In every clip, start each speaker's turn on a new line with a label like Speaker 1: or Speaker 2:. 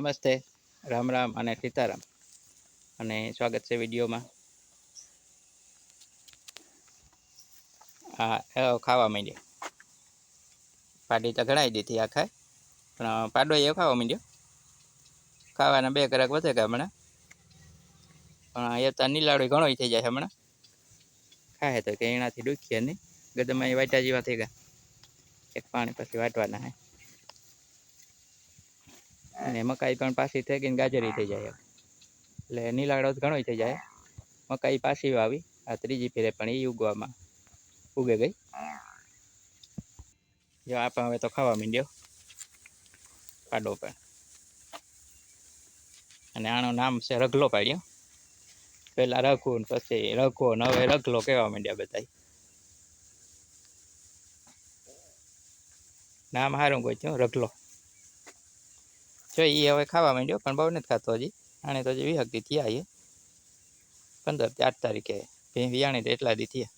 Speaker 1: નમસ્તે, રામ રામ અને સીતારામ. અને સ્વાગત છે વિડીયોમાં. હા ખાવા માંડ્યો. પાડી તો ઘણાઈ દીધી આખા પણ પાડો એ ખાવા માંડ્યો. ખાવાના બે કલાક વધે કે હમણાં. પણ એ તો નીલાડો ઘણો થઈ જાય હમણાં. ખાય તો કે એનાથી દુખીએ નહીં. ગદમાં એ વાટા જેવા થઈ ગયા. એક પાણી પછી વાટવાના હે. અને મકાઈ પણ પાછી થઈ ગઈ ગાજરી થઈ જાય એટલે નીલાડો ઘણો થઈ જાય. મકાઈ પાછી વાવી આ ત્રીજી ફેરે પણ એ ઉગવામાં ઉગે ગઈ. જો આપણે હવે તો ખાવા માંડ્યો. પાડો પણ. અને આનું નામ છે રગલો પાડ્યો. પેલા રઘુ પછી રઘો હવે રગલો કહેવા માંડ્યા બધા નામ સારું ગોચ્યું રગલો. જો એ હવે ખાવા માંડ્યો, પણ બહુ નથી ખાતો હજી. આને તો હજી વિહકતી થયા એ પંદરથી આઠ તારીખે ભીં વિયાણી તો એટલા દી થયા.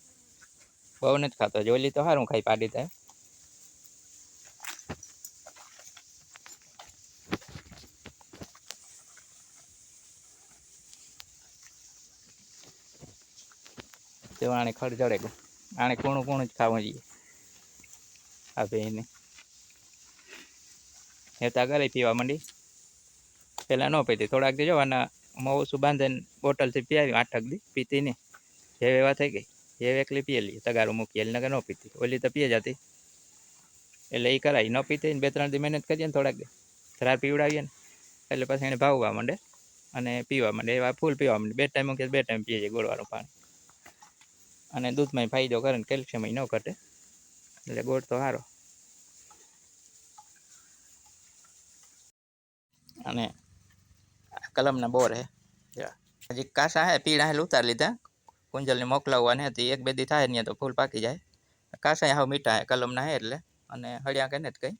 Speaker 1: બહુ નથી ખાતો હજી. ઓલી તો સારું ખાઈ પાડી થાય તો આને ખડ જડે ગયું. આને કૂણું કૂણું જ ખાવું જોઈએ આ ભીને. હેતા ઘરે પીવા માંડી. પહેલાં ન પીતી, થોડાક દી જવાના ઓછું બાંધીને બોટલથી પીવી આઠક દી, પીતી નહીં. જે એવા થઈ ગઈ જે એકલી પીએલી તગારું મૂકી એલી નગર ન પીતી. ઓલી તો પીએ જતી એટલે એ કરાવી ન પીતી બે ત્રણ દી મહેનત કરીએ ને થોડાક દી. થરાર પીવડાવીએ ને, એટલે પછી એને ભાવવા માંડે અને પીવા માંડે. એવા ફૂલ પીવા માંડે. બે ટાઈમ મૂકીએ બે ટાઈમ પીએ છે ગોળવાળું પાણી. અને દૂધમાં ફાયદો કરે ને કેલ્શિયમ ન ઘટે. એટલે ગોળ તો સારો અને કલમના બોર હે. હજી કાસા હે પીળા હે ઉતાર લીધા. કુંજલને મોકલાવવાની હતી. એક બે દી થાય નહીં તો ફૂલ પાકી જાય. કાસા હાવ મીઠા હે કલમના હે એટલે. અને હળિયા કે ને જ કંઈ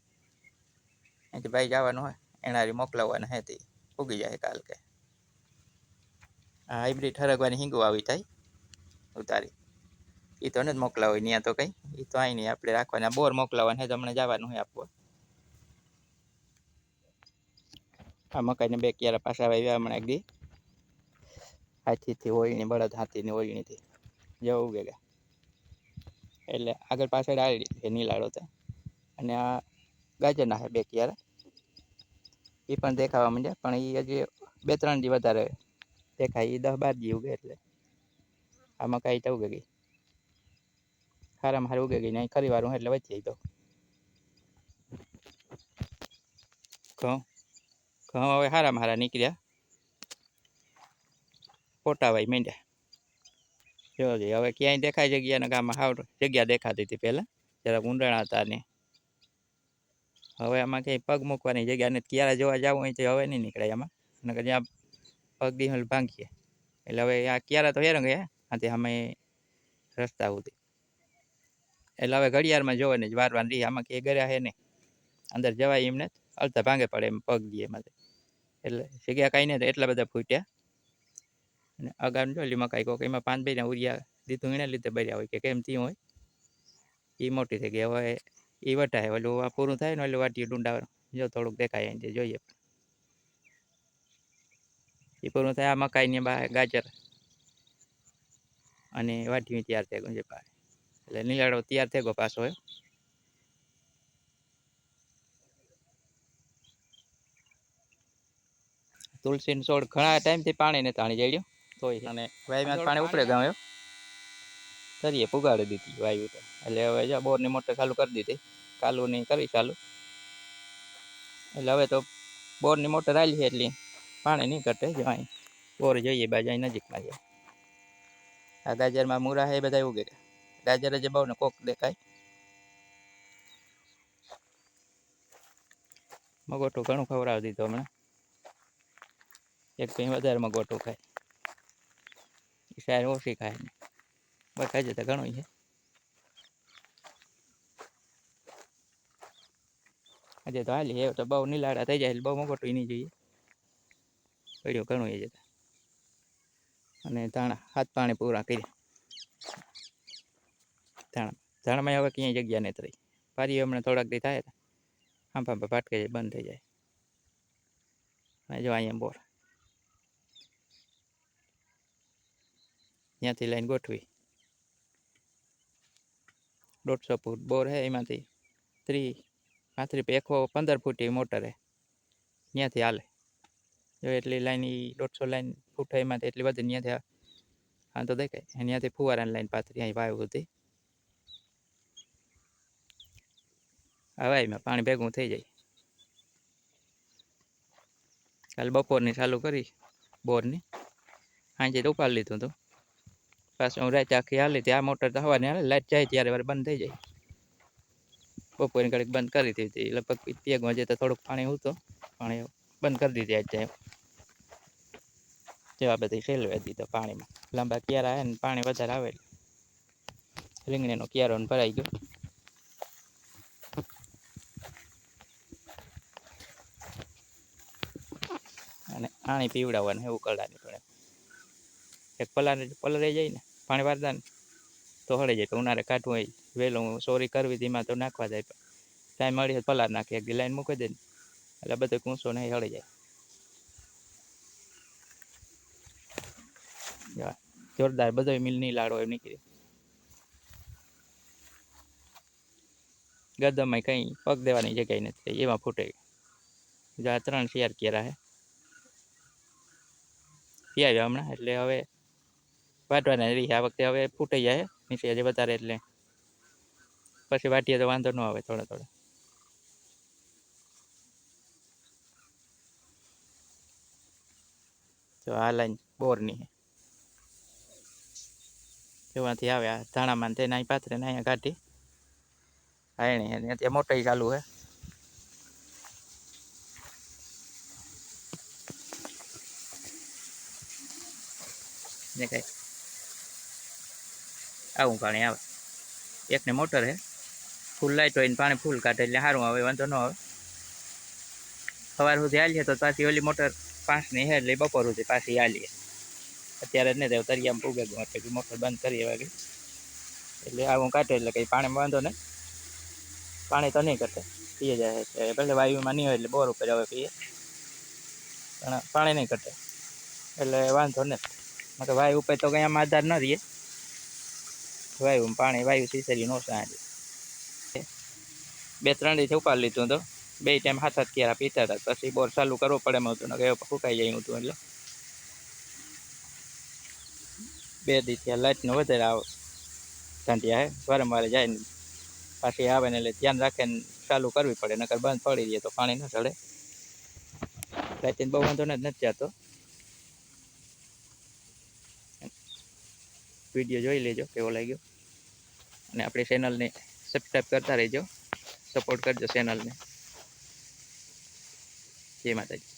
Speaker 1: અહીંથી ભાઈ જવાનું હોય. એનારી મોકલાવવાના હે તે ઉગી જાય કાલ કે. હાઇબ્રિડ હરગવાની હિંગુ આવી થાય. ઉતારી. એ તો નથી મોકલાવી ત્યાં તો કંઈ. એ તો અહીં નહીં. આપણે રાખવાના. બોર મોકલાવવાના હે તો હમણાં જવાનું હોય આપવા. આ મકાઈને બે ક્યારે પાછા આવ્યા હમણાં દી. હાથીથી ઓળીની બળદ હાથીની ઓળણીથી જવું ગયા એટલે આગળ પાછળ આવી એ નીલાડો હતા અને આ ગાજરના છે બે ક્યારે એ પણ દેખાવા માંડ્યા, પણ એ હજી બે ત્રણ દી વધારે દેખાય. એ દસ બાર દી ઉગે એટલે. આ મકાઈ તો ઉગે ગઈ. સારામાં સારું ઉગે ગઈ, ને ખરી વારું એટલે વચ્ચે તો ઘઉં. ઘઉં હવે હારામાં હારા નીકળ્યા ફોટા વાય માંડ્યા જોજે હવે ક્યાંય દેખાય જગ્યા ને ગામમાં હાવ જગ્યા દેખાતી હતી પહેલાં જરાક ઊંડાણા હતા ને હવે આમાં ક્યાંય પગ મૂકવાની જગ્યા નથી ક્યારે જોવા જવું હોય તો હવે નહીં નીકળાય આમાં નકર જ્યાં પગ દીહલ ભાંગીએ એટલે હવે આ ક્યારા તો હેરંગ ગયા આથી અમે રસ્તા સુધી એટલે હવે ઘડિયાળમાં જોવાની જ વારવાર રહી આમાં ક્યાંય ગયા હે નહીં અંદર જવાય એમને અડધા ભાંગે પડે એમ પગ દઈએ એમાં એટલે જગ્યા કાંઈ નહીં એટલા બધા ફૂટ્યા. અને અગાઉ જો લીમાં કાંઈ કોક, એમાં પાંચ બેને ઉરિયા દીધું એને લીધે બર્યા હોય કે કેમ થયું હોય. એ મોટી થઈ ગઈ, હવે એ વટાય, ઓલું આ પૂરું થાય ને એટલે વાટી ડુંડા જો થોડુંક દેખાય એને જોઈએ. એ પૂરું થાય આ મકાઈની બા ગાજર. અને વાટી તૈયાર થઈ ગયું છે એટલે નીલાડો તૈયાર થઈ ગયો પાછો એ તુલસીનો છોડ ઘણા ટાઈમથી પાણી ને તાણી જડ્યું તોય અને વાયુમાં પાણી ઉપડે ગયો તરીએ પુગાડી દીધી વાયુ તો. એટલે હવે જો બોરની મોટર ચાલુ કરી દીધી. કાલુની કરી ચાલુ. એટલે હવે તો બોરની મોટર આવી છે એટલી પાણી નહીં ઘટે જો અહીં બોર જોઈએ બાજુ અહીં નજીકમાં જાય આ ગાજરમાં મૂરા છે એ બધા ઉગે ગાજર જ બહુ ને કોક દેખાય. મગોટું ઘણું ખવડાવી દીધું હમણાં. એક કંઈ વધારે ગોટો ખાય. એ ઓછી ખાય ને બસ ખાઈ જતા ઘણું છે. આજે તો હાલી એ તો બહુ નીલાડા થઈ જાય એટલે બહુ મગોટું નહીં જોઈએ. પડ્યું ઘણું એ જતા અને ધાણા, હાથ પાણી પૂરા કર્યા. ધાણા, ધાણામાં હવે ક્યાંય જગ્યા નથી રહી. પારી હમણાં થોડાક દી થાય આમ આંબા ફાટકે જાય, બંધ થઈ જાય. જો અહીંયા બોર. ત્યાંથી લઈને ગોઠવી. દોઢસો ફૂટ બોર હે એમાંથી. ત્રીસ પાંત્રીસ એકસો પંદર ફૂટ મોટર હે. ત્યાંથી હાલે. જો એટલી લાઈન એ દોઢસો લાઈન ફૂટ એમાંથી, એટલી બધી ત્યાંથી હા, તો દેખાય. ત્યાંથી ફુવારાની લાઈન પાથરી, અહીં વાયુ હતી હવે એમાં પાણી ભેગું થઈ જાય. કાલે બપોરની ચાલુ કરી બોરની. સાંજે ઉપાડી લીધું હતું પાછું હું રાતે આખી હાલી હતી આ મોટર તો હવાની હાલે, લાઈટ જાય ત્યારે વાર બંધ થઈ જાય. બપોરની ઘડીક બંધ કરી દીધી લગભગ પેગમાં જે તો થોડુંક પાણી હતું, પાણી બંધ કરી દીધી આજે જેવા બધી ખેલવે દીધો પાણીમાં. લાંબા ક્યારા આવે ને પાણી વધારે આવે રીંગણીનો ક્યારો ભરાઈ ગયો. અને પાણી પીવડાવવાનું એવું કરવાની પડે એક પલાર પલરાઈ જાય ને, પાણી વારતા ને, તો હળી જાય. તો ઉનાળે કાઢવું હોય વહેલું સોરી કરવી ધીમાં તો નાખવા જાય. ટાઈમ મળી પલાર નાખી, એક લાઈન મૂકી દે ને, એટલે બધો કૂંસો નહીં હળી જાય. જોરદાર બધો મિલની લાડો એમ નીકળી. ગદમાં કંઈ પગ દેવાની જગ્યા નથી એમાં ફૂટે. ત્રણ શિયાર કેરા હે. પીઆવ્યા હમણાં? એટલે હવે વાટવાના રહી આ વખતે હવે ફૂટાઈ જાય નીચે હજી વધારે એટલે. પછી વાટીએ તો વાંધો ન આવે થોડા થોડા. તો આ લાઈન બોરની છે. એમાંથી આવે આ ધાણામાં તેને અહીં પાથરે ને અહીંયા કાઢી. આ એણે એને ત્યાં મોટાઈ ચાલુ હે ને કઈ આવું પાણી આવે. એકને મોટર હે. ફૂલ લાઈટ હોય ને પાણી ફૂલ કાઢે એટલે સારું આવે, વાંધો ન આવે. સવાર સુધી હાલીએ તો પાછી ઓલી મોટર પાંચની હે એટલે બપોર સુધી પાછી હાલીએ. અત્યારે જ નહીં તરિયામાં પૂગે ગયું એટલે મોટર બંધ કરીએ વાગે. એટલે આવું કાઢે એટલે કંઈ પાણીમાં વાંધો નહીં. પાણી તો નહીં કરતે પીએ જાય પહેલે વાયુમાં નહીં હોય એટલે બોર ઉપર આવે પીએ. પણ પાણી નહીં કરતે એટલે વાંધો નહીં. મતલબ વાયુ ઉપર તો કંઈ આમ આધાર ન રહીએ વાયુ પાણી, વાયુ સિસરી નો સાંજે. બે ત્રણ દિવસે ઉપાડી લીધું તો બે ટાઈમ હાથ હાથ કેરા પીતા હતા. પછી બોર ચાલુ કરવો પડે એમ હતું ને ફૂકાઈ જાય હતું એટલે. બે દિવસે લાઇટનો વધારે આવે. ઢાંટિયા હે વારંવાર જાય ને પાછી આવે ને એટલે ધ્યાન રાખે ને ચાલુ કરવી પડે, નકર બંધ પડી જાય તો પાણી ન ચડે. લાઇટિંગ બહુ વાંધો નથી જતો. વીડિયો જોઈ લેજો, કેવો લાગ્યો? અને આપણી ચેનલને સબસ્ક્રાઈબ કરતા રહેજો. સપોર્ટ કરજો ચેનલને. જય માતાજી.